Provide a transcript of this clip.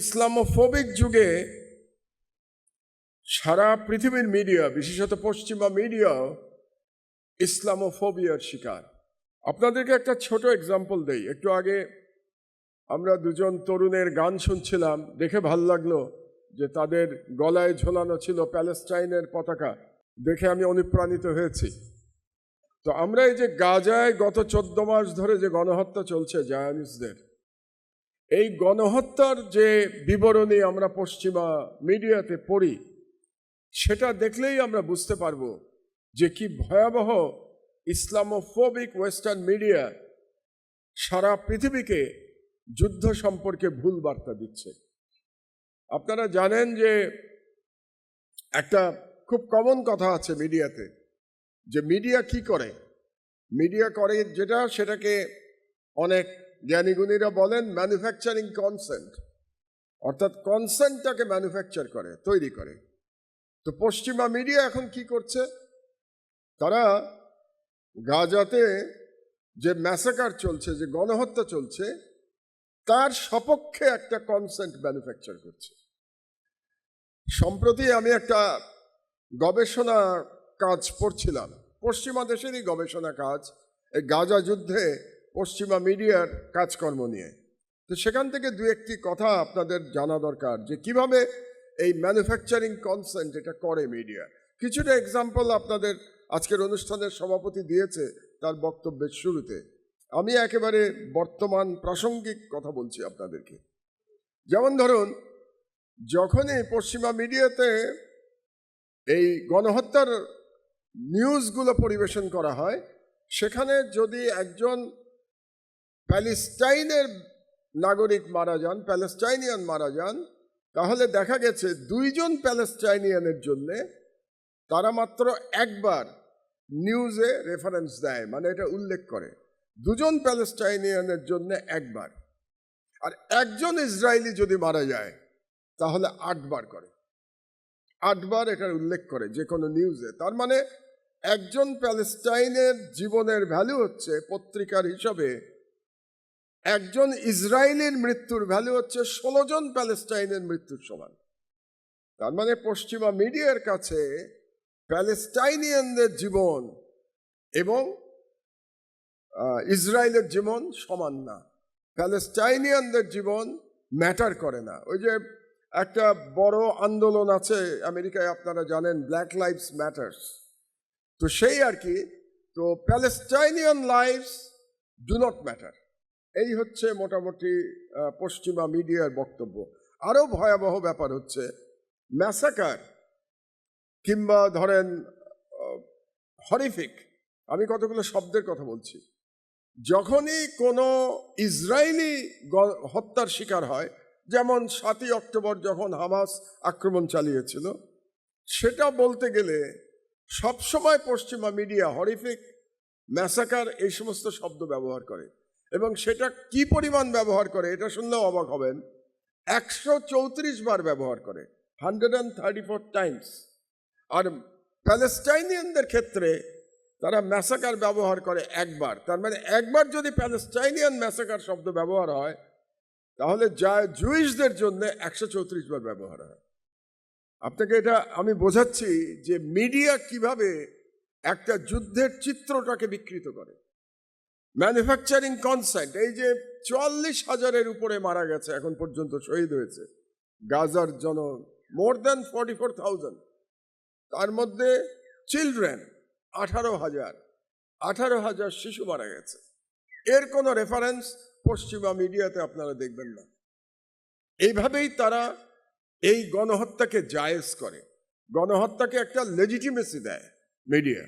Islamophobic যুগে সারা পৃথিবীর media, বিশেষত পশ্চিমা মিডিয়া, ইসলামোফোবিয়ার শিকার। আপনাদেরকে একটা ছোট এক্সাম্পল দেই। একটু আগে আমরা দুজন তরুণের গান শুনছিলাম। দেখে ভালো লাগল যে তাদের গলায় ঝোলানো ছিল প্যালেস্টাইনের পতাকা। দেখে আমি অনুপ্রাণিত হয়েছি। তো আমরা এই যে গাজায় গত চোদ্দ মাস ধরে যে গণহত্যা চলছে জায়ানিসদের এই গণহত্যার যে বিবরণী আমরা পশ্চিমা মিডিয়াতে পড়ি, সেটা দেখলেই আমরা বুঝতে পারব যে কি ভয়াবহ ইসলামোফোবিক ওয়েস্টার্ন মিডিয়া সারা পৃথিবীকে যুদ্ধ সম্পর্কে ভুল বার্তা দিচ্ছে। আপনারা জানেন যে একটা খুব কমন কথা আছে মিডিয়াতে, যে মিডিয়া কি করে? মিডিয়া করে যেটা, সেটাকে অনেক জ্ঞানীগুণীরা বলেন ম্যানুফ্যাকচারিং কনসেন্ট অর্থাৎ কনসেন্টটাকে ম্যানুফ্যাকচার করে, তৈরি করে। তো পশ্চিমা মিডিয়া এখন কি করছে? তারা গাজাতে যে ম্যাসাকার চলছে, যে গণহত্যা চলছে, তার সপক্ষে একটা কনসেন্ট ম্যানুফ্যাকচার করছে। সম্প্রতি আমি একটা গবেষণা কাজ পড়ছিলাম। পশ্চিমা দেশেরই গবেষণা কাজ, এই গাজা যুদ্ধে পশ্চিমা মিডিয়ার কাজকর্ম নিয়ে। তো সেখান থেকে দু একটি কথা আপনাদের জানা দরকার যে কীভাবে এই ম্যানুফ্যাকচারিং কনসেন্ট এটা করে মিডিয়া কিছুটা এক্সাম্পল আপনাদের আজকের অনুষ্ঠানের সভাপতি দিয়েছে তার বক্তব্যের শুরুতে। আমি একেবারে বর্তমান প্রাসঙ্গিক কথা বলছি আপনাদেরকে। যেমন ধরুন, যখনই পশ্চিমা মিডিয়াতে এই গণহত্যার নিউজগুলো পরিবেশন করা হয়, সেখানে যদি একজন প্যালেস্টাইনের নাগরিক মারা যান, প্যালেস্টাইনিয়ান মারা যান, তাহলে দেখা গেছে দুইজন প্যালেস্টাইনিয়ানের জন্যে তারা মাত্র একবার নিউজে রেফারেন্স দেয় মানে এটা উল্লেখ করে। দুজন প্যালেস্টাইনিয়ানের জন্য একবার। আর একজন ইসরায়েলি যদি মারা যায়, তাহলে আটবার করে। আটবার এটার উল্লেখ করে যে কোনো নিউজে। তার মানে একজন প্যালেস্টাইনের জীবনের ভ্যালু হচ্ছে পত্রিকার হিসাবে একজন ইসরায়েলের মৃত্যুর ভ্যালু হচ্ছে ষোলো জন প্যালেস্টাইনের মৃত্যুর সমান। তার মানে পশ্চিমা মিডিয়ার কাছে প্যালেস্টাইনিয়ানদের জীবন এবং ইসরায়েলের জীবন সমান না। প্যালেস্টাইনিয়ানদের জীবন ম্যাটার করে না। ওই যে একটা বড় আন্দোলন আছে আমেরিকায়, আপনারা জানেন ব্ল্যাক লাইভস ম্যাটার্স তো সেই আর কি, তো Palestinian lives do not matter এই হচ্ছে মোটামুটি পশ্চিমা মিডিয়ার বক্তব্য। আরও ভয়াবহ ব্যাপার হচ্ছে ম্যাসাকার কিংবা ধরেন হরিফিক আমি কতগুলো শব্দের কথা বলছি। যখনই কোনো ইসরায়েলি হত্যার শিকার হয়, যেমন সাতই অক্টোবর যখন হামাস আক্রমণ চালিয়েছিল, সেটা বলতে গেলে সবসময় পশ্চিমা মিডিয়া হরিফিক ম্যাসাকার এই সমস্ত শব্দ ব্যবহার করে। এবং সেটা কি পরিমাণ ব্যবহার করে এটা শুনলেও অবাক হবেন। একশো চৌত্রিশ বার ব্যবহার করে, hundred and thirty four times. আর প্যালেস্টাইনিয়ানদের ক্ষেত্রে তারা ম্যাসাকার ব্যবহার করে একবার। তার মানে একবার যদি প্যালেস্টাইনিয়ান ম্যাসাকার শব্দ ব্যবহার হয়, তাহলে যা জুইশদের জন্য একশো চৌত্রিশ বার ব্যবহার হয়। আপনাকে এটা আমি বোঝাচ্ছি যে মিডিয়া কীভাবে একটা যুদ্ধের চিত্রটাকে বিকৃত করে। ম্যানুফ্যাকচারিং কনসেন্ট এই যে চুয়াল্লিশ হাজারের উপরে মারা গেছে, এখন পর্যন্ত শহীদ হয়েছে। গাজার জন more than forty four thousand তার মধ্যে চিলড্রেন আঠারো হাজার আঠারো হাজার শিশু মারা গেছে। এর কোনো রেফারেন্স পশ্চিমা মিডিয়াতে আপনারা দেখবেন না। এইভাবেই তারা এই গণহত্যাকে জায়েজ করে। গণহত্যাকে একটা লেজিটিমেসি দেয় মিডিয়া।